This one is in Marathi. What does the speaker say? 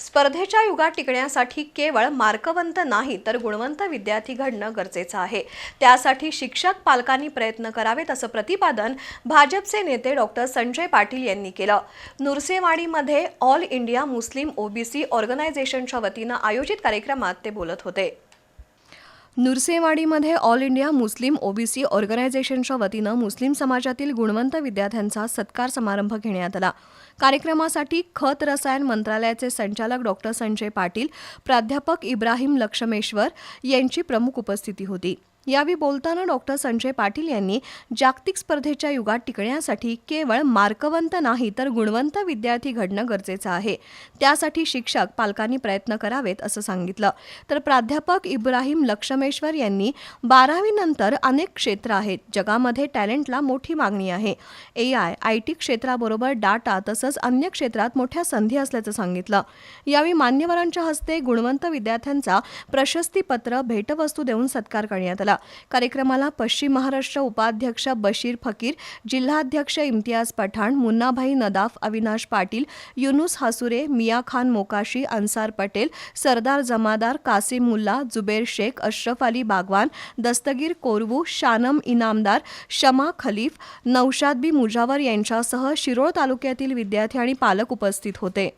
स्पर्धेच्या युगात टिकण्यासाठी केवळ मार्कवंत नाही तर गुणवंत विद्यार्थी घडणं गरजेचं आहे. त्यासाठी शिक्षक पालकांनी प्रयत्न करावेत असं प्रतिपादन भाजपचे नेते डॉक्टर संजय पाटील यांनी केलं. नुरसेवाडीमध्ये ऑल इंडिया मुस्लिम ओबीसी ऑर्गनायझेशनच्या वतीनं आयोजित कार्यक्रमात ते बोलत होते. नुरसेवाडीमध्ये ऑल इंडिया मुस्लिम ओबीसी ऑर्गनायझेशनच्या वतीनं मुस्लिम समाजातील गुणवंत विद्यार्थ्यांचा सत्कार समारंभ घेण्यात आला. कार्यक्रमासाठी खत रसायन मंत्रालयाचे संचालक डॉक्टर संजय पाटील प्राध्यापक इब्राहिम लक्ष्मेश्वर यांची प्रमुख उपस्थिती होती. यावेळी बोलताना डॉक्टर संजय पाटील यांनी जागतिक स्पर्धेच्या युगात टिकण्यासाठी केवळ मार्कवंत नाही तर गुणवंत विद्यार्थी घडणं गरजेचं आहे. त्यासाठी शिक्षक पालकांनी प्रयत्न करावेत असं सांगितलं. तर प्राध्यापक इब्राहिम लक्ष्मेश्वर यांनी बारावीनंतर अनेक क्षेत्र आहेत. जगामध्ये टॅलेंटला मोठी मागणी आहे. ए आय आय टी क्षेत्राबरोबर डाटा तसंच अन्य क्षेत्रात मोठ्या संधी असल्याचं सांगितलं. यावेळी मान्यवरांच्या हस्ते गुणवंत विद्यार्थ्यांचा प्रशस्तीपत्र भेटवस्तू देऊन सत्कार करण्यात आला. कार्यक्रमाला पश्चिम महाराष्ट्र उपाध्यक्ष बशीर फकीर जिल्हाध्यक्ष इम्तियाज पठाण मुन्नाभाई नदाफ अविनाश पाटील युनुस हासुरे मिया खान मोकाशी अन्सार पटेल सरदार जमादार कासिम मुल्ला जुबेर शेख अश्रफ अली बागवान दस्तगीर कोरवू शानम इनामदार शमा खलीफ नौशाद बी मुजावर यांच्यासह शिरोळ तालुक्यातील विद्यार्थी आणि पालक उपस्थित होते.